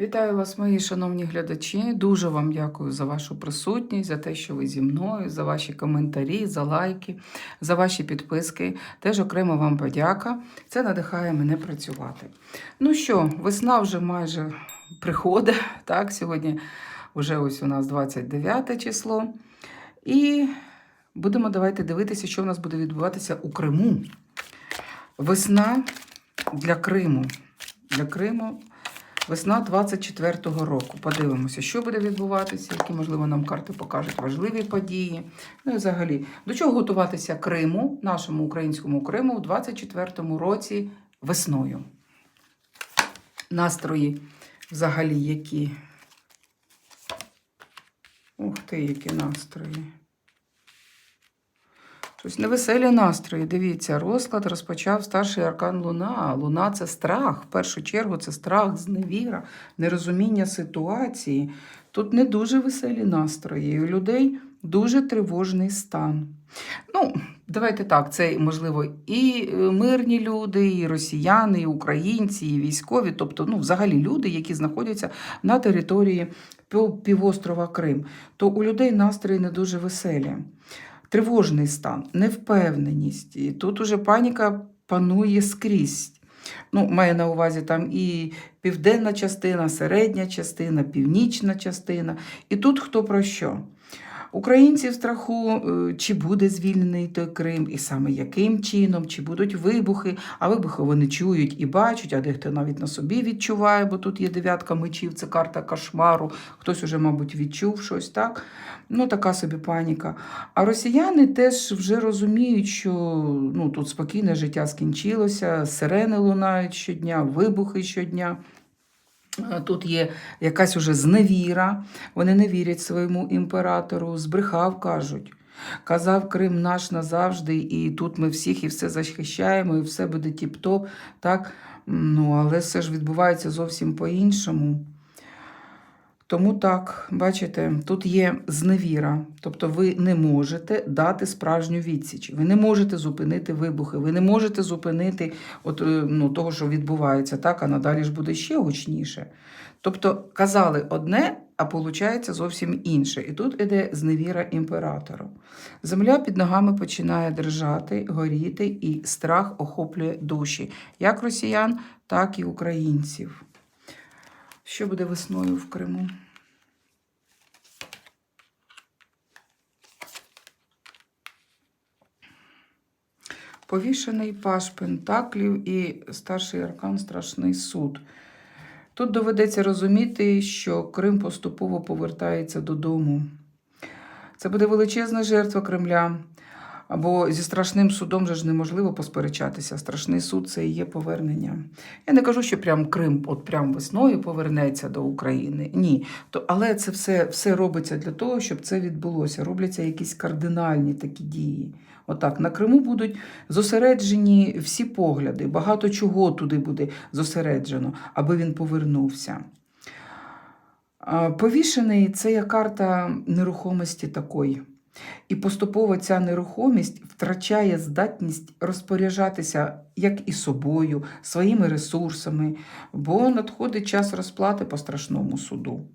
Вітаю вас, мої шановні глядачі. Дуже вам дякую за вашу присутність, за те, що ви зі мною, за ваші коментарі, за лайки, за ваші підписки. Теж окремо вам подяка. Це надихає мене працювати. Ну що, весна вже майже приходить. Так, сьогодні вже ось у нас 29 число. І будемо давайте дивитися, що в нас буде відбуватися у Криму. Весна для Криму. Для Криму Весна 24-го року. Подивимося, що буде відбуватися, які, можливо, нам карти покажуть важливі події. Ну і взагалі, до чого готуватися Криму, нашому українському Криму, в 24-му році весною. Настрої взагалі які. Ух ти, які настрої. Щось невеселі настрої. Дивіться, розклад розпочав старший аркан Луна. Луна це страх. В першу чергу це страх, зневіра, нерозуміння ситуації. Тут не дуже веселі настрої. У людей дуже тривожний стан. Ну, давайте так, це можливо і мирні люди, і росіяни, і українці, і військові, тобто, ну, взагалі люди, які знаходяться на території півострова Крим. То у людей настрої не дуже веселі тривожний стан, невпевненість. І тут уже паніка панує скрізь. Ну, Має на увазі там і південна частина, середня частина, північна частина. І тут хто про що? Українці в страху, е, чи буде звільнений той Крим, і саме яким чином, чи будуть вибухи, а вибухи вони чують і бачать, а дехто навіть на собі відчуває, бо тут є дев'ятка мечів, це карта кошмару. Хтось уже, мабуть, відчув щось так. Ну, така собі паніка. А росіяни теж вже розуміють, що ну, тут спокійне життя скінчилося, сирени лунають щодня, вибухи щодня. Тут є якась уже зневіра, вони не вірять своєму імператору, збрехав, кажуть. Казав Крим наш назавжди, і тут ми всіх і все захищаємо, і все буде тіп-топ. так? Ну, Але все ж відбувається зовсім по-іншому. Тому так, бачите, тут є зневіра, тобто ви не можете дати справжню відсіч, ви не можете зупинити вибухи, ви не можете зупинити от, е, ну, того, що відбувається, так, а надалі ж буде ще гучніше. Тобто казали одне, а виходить зовсім інше. І тут іде зневіра імператору. Земля під ногами починає держати, горіти, і страх охоплює душі, як росіян, так і українців. Що буде весною в Криму? Повішений паш пентаклів і старший аркан страшний суд. Тут доведеться розуміти, що Крим поступово повертається додому. Це буде величезна жертва Кремля. Або зі страшним судом же ж неможливо посперечатися. Страшний суд це і є повернення. Я не кажу, що прям Крим от прям весною повернеться до України. Ні. То, Але це все все робиться для того, щоб це відбулося. Робляться якісь кардинальні такі дії. Отак, на Криму будуть зосереджені всі погляди, багато чого туди буде зосереджено, аби він повернувся. Повішений це є карта нерухомості такої. І поступово ця нерухомість втрачає здатність розпоряджатися як і собою, своїми ресурсами, бо надходить час розплати по страшному суду.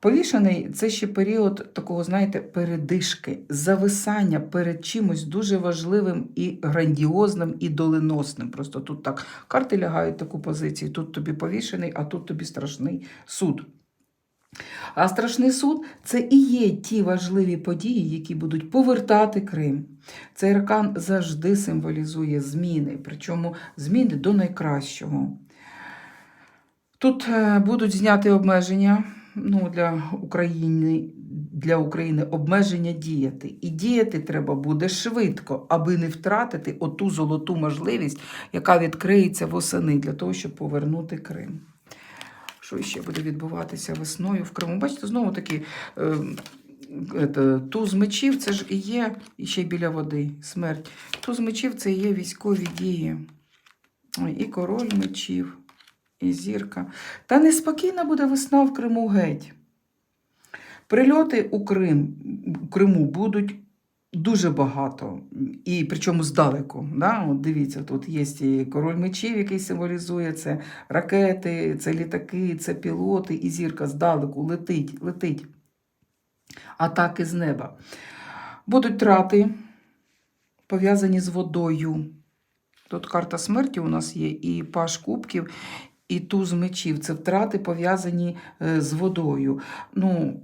Повішений це ще період такого, знаєте, передишки, зависання перед чимось дуже важливим і грандіозним, і доленосним. Просто тут так карти лягають таку позицію. Тут тобі повішений, а тут тобі страшний суд. А страшний суд це і є ті важливі події, які будуть повертати Крим. Цей аркан завжди символізує зміни, причому зміни до найкращого. Тут е, будуть зняти обмеження ну, для України для України обмеження діяти. І діяти треба буде швидко, аби не втратити оту золоту можливість, яка відкриється восени для того, щоб повернути Крим. Що ще буде відбуватися весною в Криму? Бачите, знову таки. Е, Туз мечів це ж і є і ще біля води смерть. Туз мечів це і є військові дії. І король мечів, і зірка. Та неспокійна буде весна в Криму геть. Прильоти у Крим, у Криму будуть дуже багато, і причому здалеку. Да? От дивіться, тут є і король мечів, який символізує це ракети, це літаки, це пілоти, і зірка здалеку летить, летить. Атаки з неба. Будуть трати, пов'язані з водою. Тут карта смерті у нас є, і паш кубків, і туз мечів. Це втрати пов'язані е, з водою. Ну,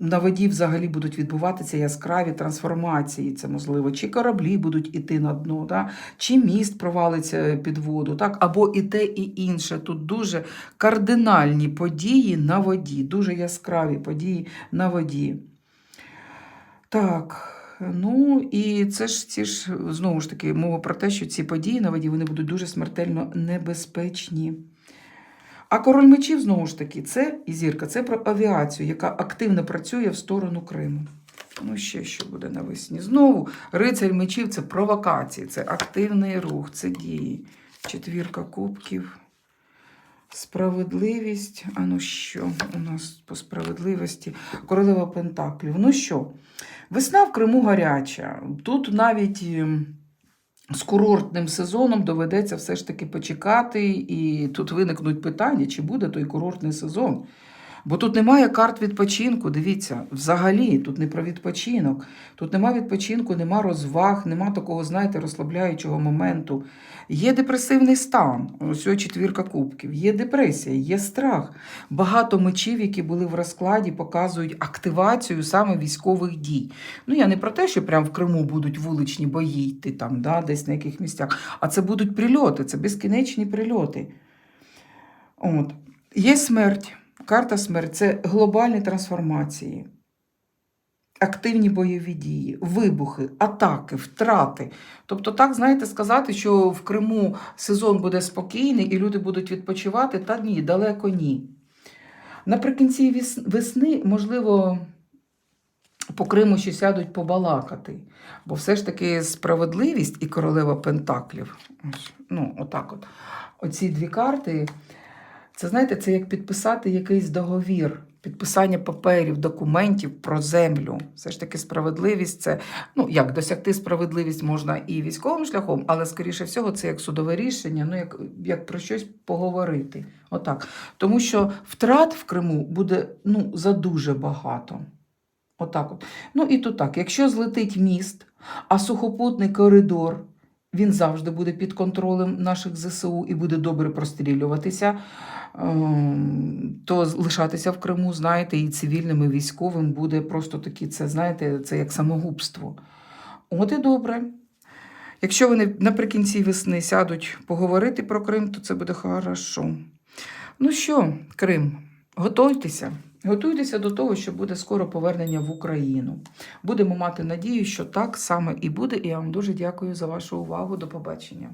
на воді взагалі будуть відбуватися яскраві трансформації. Це можливо, чи кораблі будуть іти на дно, да? чи міст провалиться під воду, так? або і те, і інше. Тут дуже кардинальні події на воді, дуже яскраві події на воді. Так. Ну і це ж ці ж знову ж таки мова про те, що ці події на воді вони будуть дуже смертельно небезпечні. А король мечів, знову ж таки, це і зірка, це про авіацію, яка активно працює в сторону Криму. Ну, ще що буде навесні. Знову рицарь мечів це провокації, це активний рух, це дії. Четвірка кубків. Справедливість. А ну що у нас по справедливості? Королева Пентаклів. Ну що, весна в Криму гаряча. Тут навіть ем, з курортним сезоном доведеться все ж таки почекати, і тут виникнуть питання, чи буде той курортний сезон. Бо тут немає карт відпочинку. Дивіться, взагалі тут не про відпочинок. Тут нема відпочинку, нема розваг, нема такого, знаєте, розслабляючого моменту. Є депресивний стан, ось четвірка кубків, є депресія, є страх. Багато мечів, які були в розкладі, показують активацію саме військових дій. Ну, я не про те, що прямо в Криму будуть вуличні бої йти там, да, десь на яких місцях, а це будуть прильоти, це безкінечні прильоти. От. Є смерть. Карта смерть це глобальні трансформації, активні бойові дії, вибухи, атаки, втрати. Тобто, так, знаєте, сказати, що в Криму сезон буде спокійний і люди будуть відпочивати, та ні, далеко ні. Наприкінці весни, можливо, по Криму ще сядуть побалакати. Бо все ж таки справедливість і королева Пентаклів. Ну, отак от. Оці дві карти. Це знаєте, це як підписати якийсь договір, підписання паперів, документів про землю. Все ж таки, справедливість це ну як досягти справедливість можна і військовим шляхом, але скоріше всього, це як судове рішення, ну як, як про щось поговорити. Отак. Тому що втрат в Криму буде ну за дуже багато. Отак от. Ну і тут так, якщо злетить міст, а сухопутний коридор. Він завжди буде під контролем наших ЗСУ і буде добре прострілюватися, то лишатися в Криму, знаєте, і цивільним, і військовим буде просто такі, це, знаєте, це як самогубство. От і добре. Якщо вони наприкінці весни сядуть поговорити про Крим, то це буде хорошо. Ну що, Крим, готуйтеся. Готуйтеся до того, що буде скоро повернення в Україну. Будемо мати надію, що так саме і буде. І я вам дуже дякую за вашу увагу. До побачення.